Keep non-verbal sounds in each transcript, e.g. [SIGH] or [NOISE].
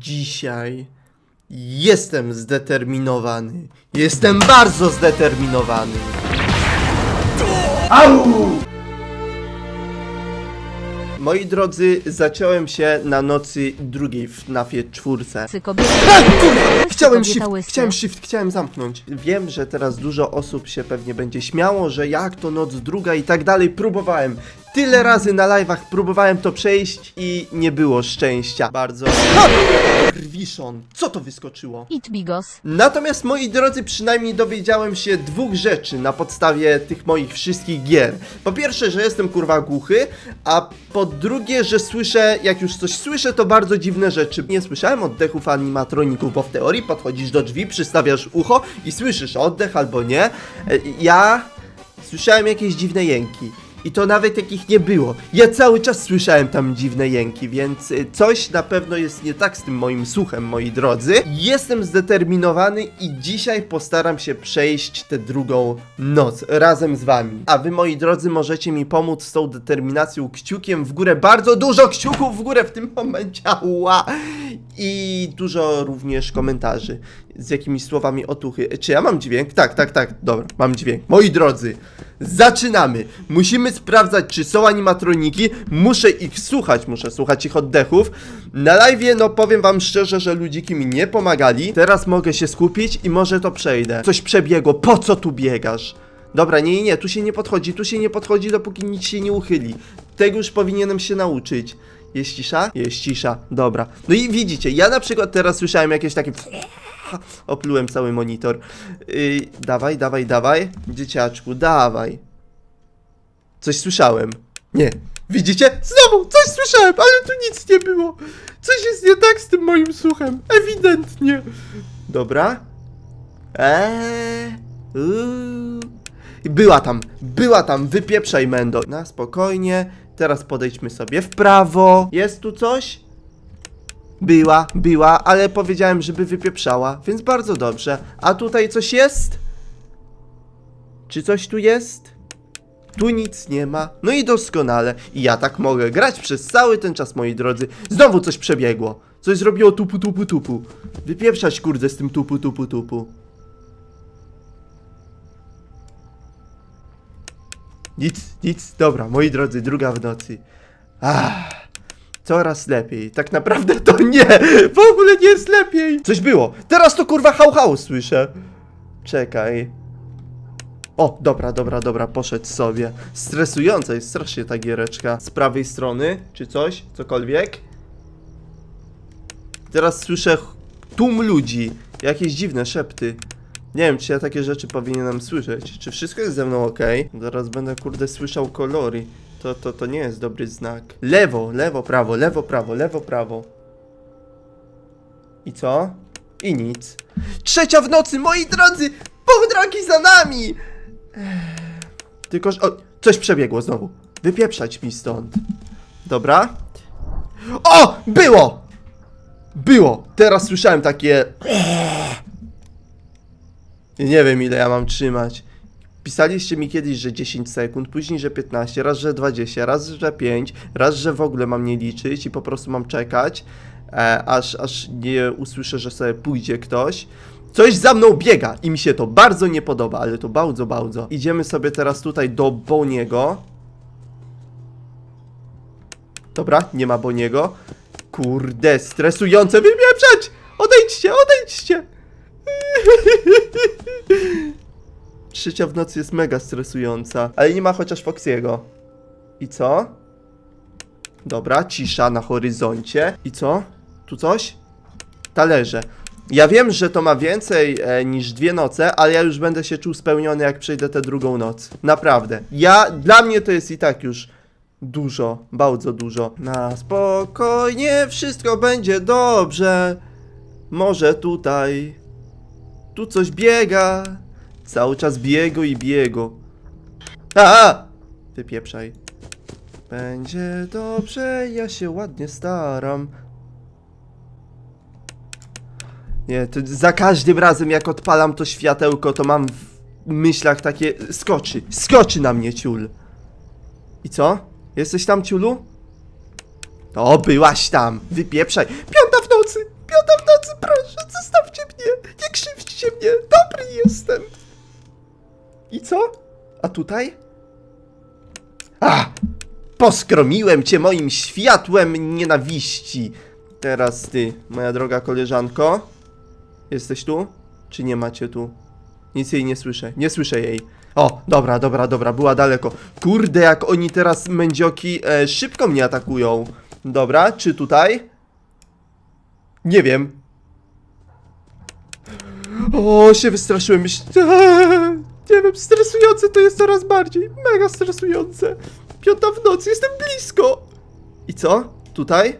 Dzisiaj jestem zdeterminowany. Jestem bardzo zdeterminowany. Moi drodzy, zacząłem się na nocy drugiej w FNAFie czwórce. Chciałem shift, chciałem shift, chciałem zamknąć. Wiem, że teraz dużo osób się pewnie będzie śmiało, że jak to noc druga i tak dalej. Próbowałem. Tyle razy na live'ach próbowałem to przejść i nie było szczęścia. Bardzo. Ha! Krwiszon, co to wyskoczyło? It bigos. Natomiast moi drodzy, przynajmniej dowiedziałem się dwóch rzeczy na podstawie tych moich wszystkich gier. Po pierwsze, że jestem kurwa głuchy, a po drugie, że słyszę, jak już coś słyszę, to bardzo dziwne rzeczy. Nie słyszałem oddechów animatroników, bo w teorii podchodzisz do drzwi, przystawiasz ucho i słyszysz oddech albo nie. Ja słyszałem jakieś dziwne jęki. I to nawet jakich nie było. Ja cały czas słyszałem tam dziwne jęki, więc y, coś na pewno jest nie tak z tym moim słuchem, moi drodzy. Jestem zdeterminowany i dzisiaj postaram się przejść tę drugą noc razem z wami. A wy, moi drodzy, możecie mi pomóc z tą determinacją kciukiem w górę. Bardzo dużo kciuków w górę w tym [LAUGHS] momencie. Ała! I dużo również komentarzy z jakimiś słowami otuchy. Czy ja mam dźwięk? Tak, tak, tak. Dobra, mam dźwięk. Moi drodzy, zaczynamy. Musimy sprawdzać, czy są animatroniki. Muszę ich słuchać, muszę słuchać ich oddechów. Na live, no powiem wam szczerze, że ludziki mi nie pomagali. Teraz mogę się skupić i może to przejdę. Coś przebiegło. Po co tu biegasz? Dobra, nie, nie, nie, tu się nie podchodzi, tu się nie podchodzi, dopóki nic się nie uchyli. Tego już powinienem się nauczyć. Jest cisza? Jest cisza, dobra. No i widzicie, ja na przykład teraz słyszałem jakieś takie... Oplułem cały monitor. Yy, dawaj, dawaj, dawaj. Dzieciaczku, dawaj. Coś słyszałem. Nie. Widzicie? Znowu coś słyszałem, ale tu nic nie było. Coś jest nie tak z tym moim słuchem. Ewidentnie. Dobra. Eee. Była tam, była tam, wypieprzaj Mendo. Na spokojnie. Teraz podejdźmy sobie w prawo. Jest tu coś? Była, była, ale powiedziałem, żeby wypieprzała, więc bardzo dobrze. A tutaj coś jest? Czy coś tu jest? Tu nic nie ma. No i doskonale. I ja tak mogę grać przez cały ten czas, moi drodzy. Znowu coś przebiegło. Coś zrobiło tupu tupu tupu. Wypieprzać kurde z tym tupu tupu tupu. Nic, nic. Dobra, moi drodzy, druga w nocy. Ah. Coraz lepiej. Tak naprawdę to nie! W ogóle nie jest lepiej! Coś było! Teraz to kurwa hał hał słyszę! Czekaj. O, dobra, dobra, dobra, poszedł sobie. Stresująca jest strasznie ta giereczka. Z prawej strony, czy coś, cokolwiek. Teraz słyszę tłum ludzi. Jakieś dziwne szepty. Nie wiem, czy ja takie rzeczy powinienem słyszeć. Czy wszystko jest ze mną ok? Zaraz będę, kurde, słyszał kolory. To, to, to nie jest dobry znak. Lewo, lewo, prawo, lewo, prawo, lewo, prawo. I co? I nic. Trzecia w nocy, moi drodzy! Pół drogi za nami! Tylko, że... O, coś przebiegło znowu. Wypieprzać mi stąd. Dobra. O! Było! Było! Teraz słyszałem takie... Nie wiem ile ja mam trzymać. Pisaliście mi kiedyś, że 10 sekund, później, że 15, raz, że 20, raz, że 5, raz, że w ogóle mam nie liczyć i po prostu mam czekać, e, aż, aż nie usłyszę, że sobie pójdzie ktoś. Coś za mną biega i mi się to bardzo nie podoba, ale to bardzo, bardzo. Idziemy sobie teraz tutaj do Boniego. Dobra, nie ma Boniego. Kurde, stresujące, wypieprzać! Odejdźcie, odejdźcie! [LAUGHS] Trzecia w nocy jest mega stresująca, ale nie ma chociaż Foxiego. I co? Dobra, cisza na horyzoncie. I co? Tu coś? Talerze. Ja wiem, że to ma więcej e, niż dwie noce, ale ja już będę się czuł spełniony, jak przejdę tę drugą noc. Naprawdę. Ja, dla mnie to jest i tak już dużo, bardzo dużo. Na spokojnie, wszystko będzie dobrze. Może tutaj tu coś biega. Cały czas biego i biego. A! Wypieprzaj. Będzie dobrze, ja się ładnie staram. Nie, to za każdym razem jak odpalam to światełko, to mam w myślach takie... Skoczy, skoczy na mnie ciul. I co? Jesteś tam, ciulu? O, byłaś tam. Wypieprzaj. Piąta w nocy. Piota w nocy, proszę, zostawcie mnie! Nie krzywdźcie mnie! Dobry jestem! I co? A tutaj? A! Poskromiłem cię moim światłem nienawiści! Teraz ty, moja droga koleżanko. Jesteś tu? Czy nie macie tu? Nic jej nie słyszę, nie słyszę jej. O, dobra, dobra, dobra, była daleko. Kurde, jak oni teraz, mędzioki, e, szybko mnie atakują. Dobra, czy tutaj? Nie wiem. O, się wystraszyłem. [LAUGHS] Nie wiem, stresujące to jest coraz bardziej. Mega stresujące. Piąta w nocy, jestem blisko. I co? Tutaj?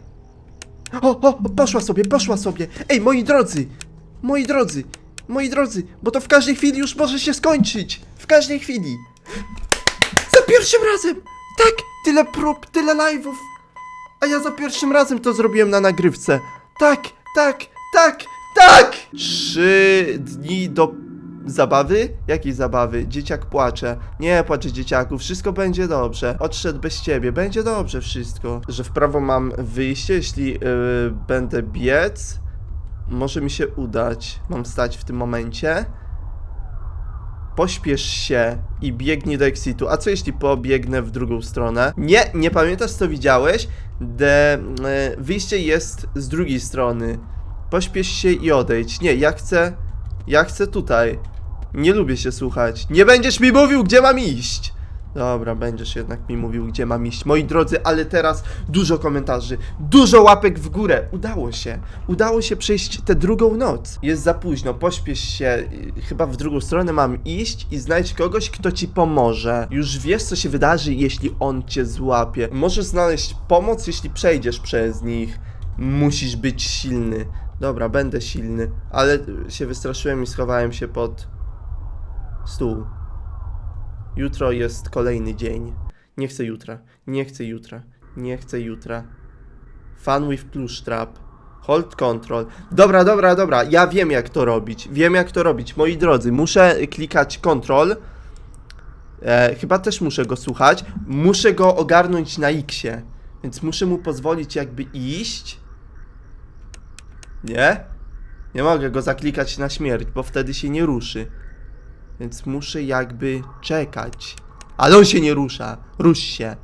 O, o, poszła sobie, poszła sobie. Ej, moi drodzy, moi drodzy, moi drodzy, bo to w każdej chwili już może się skończyć. W każdej chwili. Za pierwszym razem! Tak, tyle prób, tyle live'ów. A ja za pierwszym razem to zrobiłem na nagrywce. Tak, tak, tak, tak! Trzy dni do zabawy? Jakiej zabawy? Dzieciak płacze. Nie płacze dzieciaku, wszystko będzie dobrze. Odszedł bez ciebie, będzie dobrze wszystko. Że w prawo mam wyjście, jeśli yy, będę biec. Może mi się udać. Mam stać w tym momencie. Pośpiesz się i biegnij do exitu. A co jeśli pobiegnę w drugą stronę? Nie, nie pamiętasz co widziałeś? De, e, wyjście jest z drugiej strony. Pośpiesz się i odejdź. Nie, ja chcę. Ja chcę tutaj. Nie lubię się słuchać. Nie będziesz mi mówił, gdzie mam iść! Dobra, będziesz jednak mi mówił, gdzie mam iść. Moi drodzy, ale teraz dużo komentarzy, dużo łapek w górę. Udało się. Udało się przejść tę drugą noc. Jest za późno, pośpiesz się. y, Chyba w drugą stronę mam iść i znajdź kogoś, kto ci pomoże. Już wiesz, co się wydarzy, jeśli on cię złapie. Możesz znaleźć pomoc, jeśli przejdziesz przez nich. Musisz być silny. Dobra, będę silny, ale się wystraszyłem i schowałem się pod stół. Jutro jest kolejny dzień. Nie chcę jutra, nie chcę jutra, nie chcę jutra. Fun with plush trap. Hold control. Dobra, dobra, dobra. Ja wiem jak to robić. Wiem jak to robić. Moi drodzy, muszę klikać control. E, chyba też muszę go słuchać. Muszę go ogarnąć na X-ie. Więc muszę mu pozwolić jakby iść. Nie? Nie mogę go zaklikać na śmierć, bo wtedy się nie ruszy. Więc muszę jakby czekać. Ale on się nie rusza. Rusz się.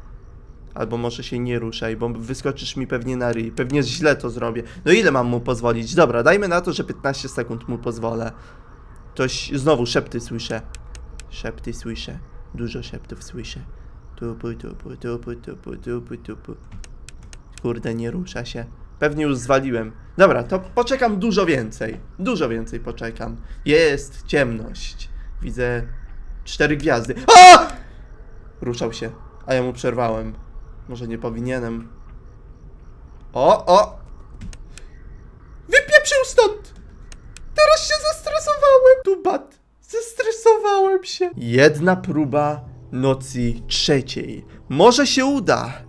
Albo może się nie ruszaj, bo wyskoczysz mi pewnie na ryj. Pewnie źle to zrobię. No ile mam mu pozwolić? Dobra, dajmy na to, że 15 sekund mu pozwolę. Ktoś znowu szepty słyszę. Szepty słyszę. Dużo szeptów słyszę. Tupu, tupu, tupu, tupu, tupu, tupu. Kurde, nie rusza się. Pewnie już zwaliłem. Dobra, to poczekam dużo więcej. Dużo więcej poczekam. Jest ciemność. Widzę cztery gwiazdy. A! Ruszał się, a ja mu przerwałem. Może nie powinienem. O, o! Wypieprzył stąd! Teraz się zestresowałem! Tubat! Zestresowałem się! Jedna próba nocy trzeciej. Może się uda!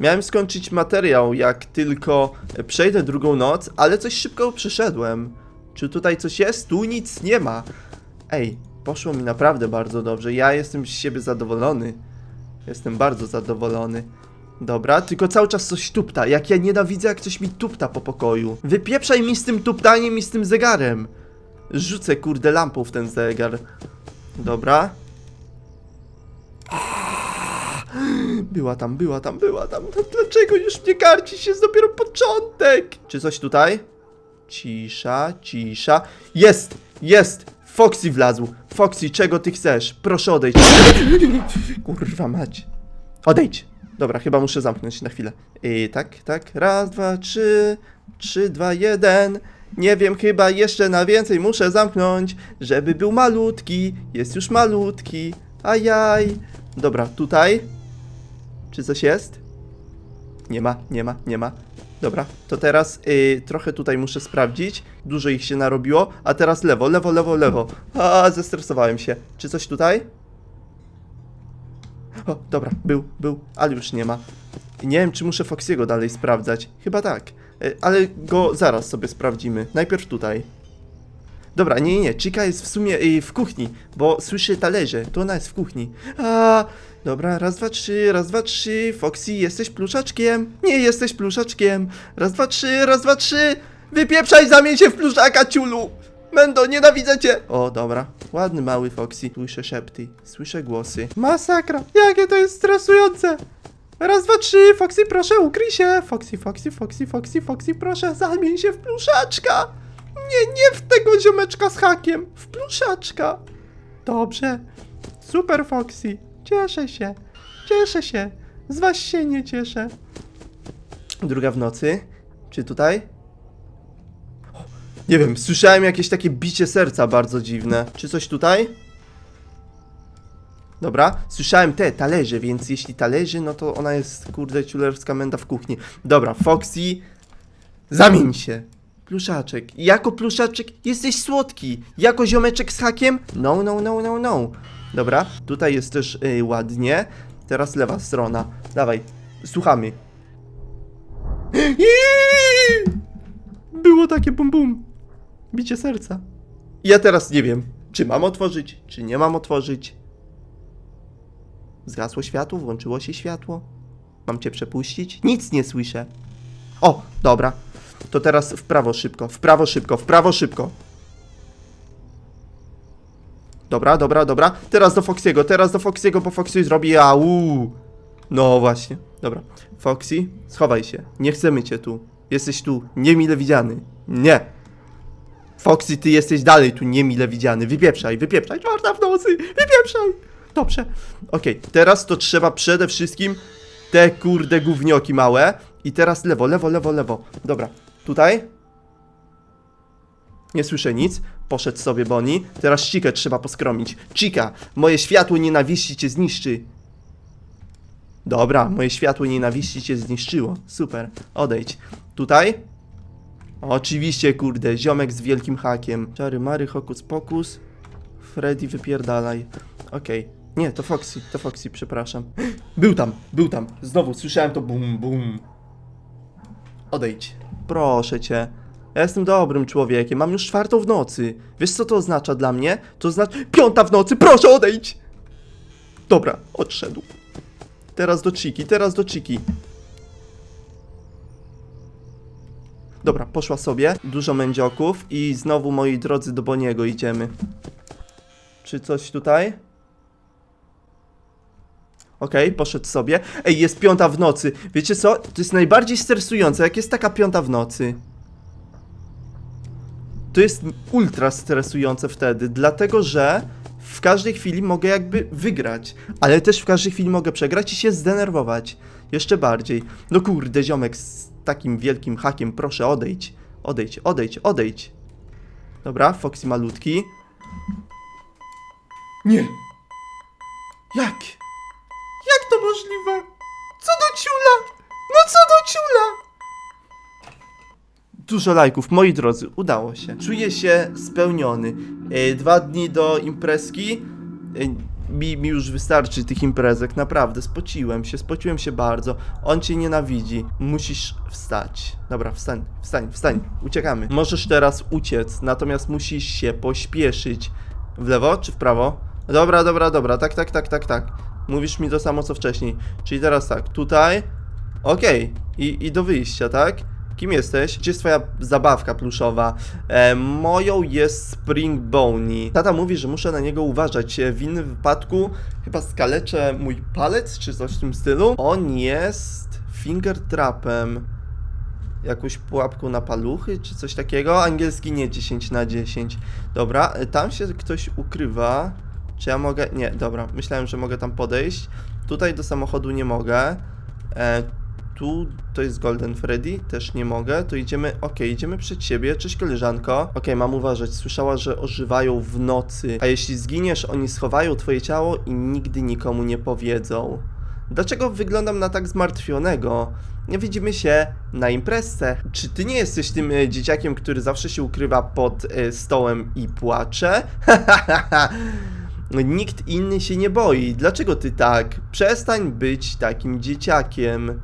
Miałem skończyć materiał, jak tylko przejdę drugą noc, ale coś szybko przeszedłem. Czy tutaj coś jest? Tu nic nie ma. Ej, poszło mi naprawdę bardzo dobrze. Ja jestem z siebie zadowolony. Jestem bardzo zadowolony. Dobra, tylko cały czas coś tupta. Jak ja nienawidzę, jak coś mi tupta po pokoju. Wypieprzaj mi z tym tuptaniem i z tym zegarem. Rzucę kurde lampą w ten zegar. Dobra. Była tam, była tam, była tam. Dlaczego już mnie karci? Jest dopiero początek. Czy coś tutaj? Cisza, cisza. Jest, jest. Foxy wlazł. Foxy, czego ty chcesz? Proszę odejdź. Kurwa mać. Odejdź. Dobra, chyba muszę zamknąć na chwilę. I tak, tak. Raz, dwa, trzy. Trzy, dwa, jeden. Nie wiem, chyba jeszcze na więcej muszę zamknąć, żeby był malutki. Jest już malutki. Ajaj. Dobra, tutaj. Czy coś jest? Nie ma, nie ma, nie ma. Dobra, to teraz y, trochę tutaj muszę sprawdzić. Dużo ich się narobiło. A teraz lewo, lewo, lewo, lewo. A, zestresowałem się. Czy coś tutaj? O, dobra, był, był, ale już nie ma. Nie wiem, czy muszę Foxiego dalej sprawdzać. Chyba tak. Y, ale go zaraz sobie sprawdzimy. Najpierw tutaj. Dobra, nie, nie. Chica jest w sumie y, w kuchni, bo słyszy talerze. To ona jest w kuchni. A, dobra, raz, dwa, trzy, raz, dwa, trzy. Foxy, jesteś pluszaczkiem? Nie jesteś pluszaczkiem. Raz, dwa, trzy, raz, dwa, trzy. Wypieprzaj, zamień się w pluszaka, ciulu! Mendo, nienawidzę cię! O, dobra. Ładny mały Foxy. Słyszę szepty, słyszę głosy. Masakra, jakie to jest stresujące! Raz, dwa, trzy, Foxy, proszę, ukryj się! Foxy, Foxy, Foxy, Foxy, Foxy, proszę, zamień się w pluszaczka! Nie, nie w tego ziomeczka z hakiem, w pluszaczka! Dobrze. Super, Foxy. Cieszę się. Cieszę się. Z was się nie cieszę. Druga w nocy. Czy tutaj? Nie wiem, słyszałem jakieś takie bicie serca bardzo dziwne. Czy coś tutaj? Dobra, słyszałem te talerze, więc jeśli talerze, no to ona jest, kurde, ciulerska menda w kuchni. Dobra, Foxy, zamień się. Pluszaczek. Jako pluszaczek jesteś słodki. Jako ziomeczek z hakiem? No, no, no, no, no. Dobra, tutaj jest też y, ładnie. Teraz lewa strona. Dawaj, słuchamy. [GASPS] Było takie bum bum. Bicie serca. Ja teraz nie wiem, czy mam otworzyć, czy nie mam otworzyć. Zgasło światło, włączyło się światło. Mam cię przepuścić? Nic nie słyszę. O, dobra. To teraz w prawo szybko, w prawo szybko, w prawo szybko. Dobra, dobra, dobra. Teraz do Foxiego, teraz do Foxiego, bo Foxy zrobi au. No właśnie, dobra. Foxy, schowaj się. Nie chcemy cię tu. Jesteś tu niemile widziany. Nie. Foxy, ty jesteś dalej tu niemile widziany. Wypieprzaj, wypieprzaj. Czwarta w nocy, wypieprzaj. Dobrze. Okej, teraz to trzeba przede wszystkim te kurde gównioki małe. I teraz lewo, lewo, lewo, lewo. Dobra, tutaj. Nie słyszę nic. Poszedł sobie Bonnie. Teraz Chikę trzeba poskromić. Chica, moje światło nienawiści cię zniszczy. Dobra, moje światło nienawiści cię zniszczyło. Super, odejdź. Tutaj? Oczywiście, kurde, ziomek z wielkim hakiem. Czary Mary, hokus pokus. Freddy, wypierdalaj. Okej. Nie, to Foxy, to Foxy, przepraszam. [GASPS] Był tam, był tam. Znowu słyszałem to bum, bum. Odejdź. Proszę cię. Ja jestem dobrym człowiekiem, mam już czwartą w nocy. Wiesz co to oznacza dla mnie? To znaczy... Piąta w nocy, proszę odejdź! Dobra, odszedł. Teraz do Chiki, teraz do Chiki. Dobra, poszła sobie. Dużo mędzioków i znowu, moi drodzy, do Boniego idziemy. Czy coś tutaj? Okej, poszedł sobie. Ej, jest piąta w nocy. Wiecie co? To jest najbardziej stresujące, jak jest taka piąta w nocy. To jest ultra stresujące wtedy, dlatego że w każdej chwili mogę jakby wygrać, ale też w każdej chwili mogę przegrać i się zdenerwować. Jeszcze bardziej. No kurde, ziomek z takim wielkim hakiem, proszę odejdź. Odejdź, odejdź, odejdź. Dobra, Foxy malutki. Nie. Jak? Jak to możliwe? Co do ciula? No co do ciula? Dużo lajków, moi drodzy, udało się. Czuję się spełniony. E, dwa dni do imprezki. E, mi, mi już wystarczy tych imprezek, naprawdę. Spociłem się, spociłem się bardzo. On cię nienawidzi. Musisz wstać. Dobra, wstań, wstań, wstań. Uciekamy. Możesz teraz uciec, natomiast musisz się pośpieszyć. W lewo czy w prawo? Dobra, dobra, dobra. Tak, tak, tak, tak, tak. Mówisz mi to samo co wcześniej. Czyli teraz tak, tutaj. Okej. I, I do wyjścia, tak? Kim jesteś? Gdzie jest twoja zabawka pluszowa? E, moją jest Spring Boney. Tata mówi, że muszę na niego uważać. E, W innym wypadku chyba skaleczę mój palec, czy coś w tym stylu. On jest finger trapem. Jakąś pułapką na paluchy, czy coś takiego. Angielski nie 10 na 10. Dobra, e, tam się ktoś ukrywa. Czy ja mogę? Nie, dobra. Myślałem, że mogę tam podejść. Tutaj do samochodu nie mogę. E, tu to jest Golden Freddy, też nie mogę. To idziemy, okej, idziemy przed siebie. Cześć koleżanko. Okej, mam uważać. Słyszała, że ożywają w nocy. A jeśli zginiesz, oni schowają twoje ciało i nigdy nikomu nie powiedzą. Dlaczego wyglądam na tak zmartwionego? Nie widzimy się na imprezce. Czy ty nie jesteś tym e, dzieciakiem, który zawsze się ukrywa pod e, stołem i płacze? [LAUGHS] Nikt inny się nie boi. Dlaczego ty tak? Przestań być takim dzieciakiem.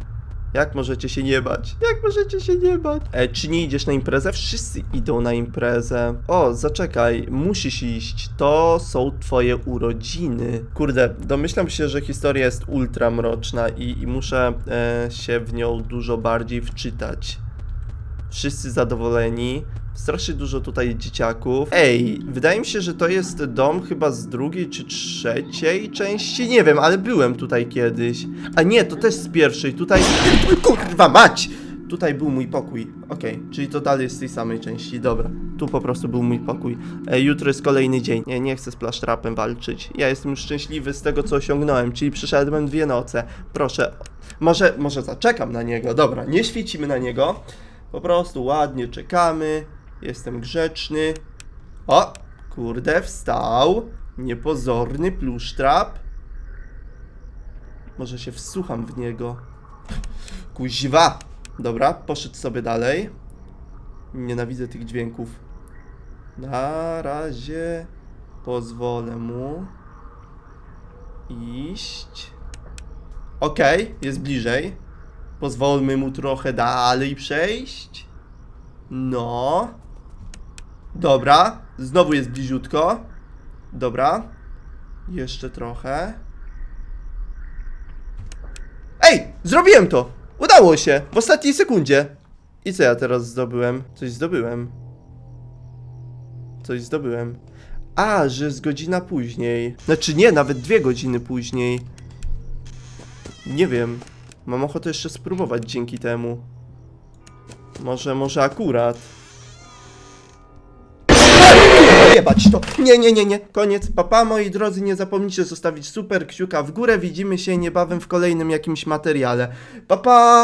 Jak możecie się nie bać? Jak możecie się nie bać? E, czy nie idziesz na imprezę? Wszyscy idą na imprezę. O, zaczekaj, musisz iść. To są twoje urodziny. Kurde, domyślam się, że historia jest ultra mroczna i, i muszę e, się w nią dużo bardziej wczytać. Wszyscy zadowoleni. Strasznie dużo tutaj dzieciaków. Ej, wydaje mi się, że to jest dom chyba z drugiej czy trzeciej części. Nie wiem, ale byłem tutaj kiedyś. A nie, to też z pierwszej. Tutaj. Kurwa mać! Tutaj był mój pokój. Okej, czyli to dalej z tej samej części. Dobra, tu po prostu był mój pokój. E, jutro jest kolejny dzień. Nie, nie chcę z plasztrapem walczyć. Ja jestem już szczęśliwy z tego, co osiągnąłem, czyli przeszedłem dwie noce. Proszę, może, może zaczekam na niego. Dobra, nie świecimy na niego. Po prostu ładnie czekamy. Jestem grzeczny. O, kurde, wstał. Niepozorny plusztrap. Może się wsłucham w niego. Kuźwa. Dobra, poszedł sobie dalej. Nienawidzę tych dźwięków. Na razie pozwolę mu iść. Okej, jest bliżej. Pozwólmy mu trochę dalej przejść. No. Dobra, znowu jest bliziutko. Dobra. Jeszcze trochę. Ej! Zrobiłem to! Udało się! W ostatniej sekundzie! I co ja teraz zdobyłem? Coś zdobyłem. Coś zdobyłem. A, że jest godzina później. Znaczy nie, nawet dwie godziny później. Nie wiem. Mam ochotę jeszcze spróbować dzięki temu. Może, może akurat. Jebać to. Nie, nie, nie, nie. Koniec. Papa, moi drodzy, nie zapomnijcie zostawić super kciuka w górę. Widzimy się niebawem w kolejnym jakimś materiale. Papa!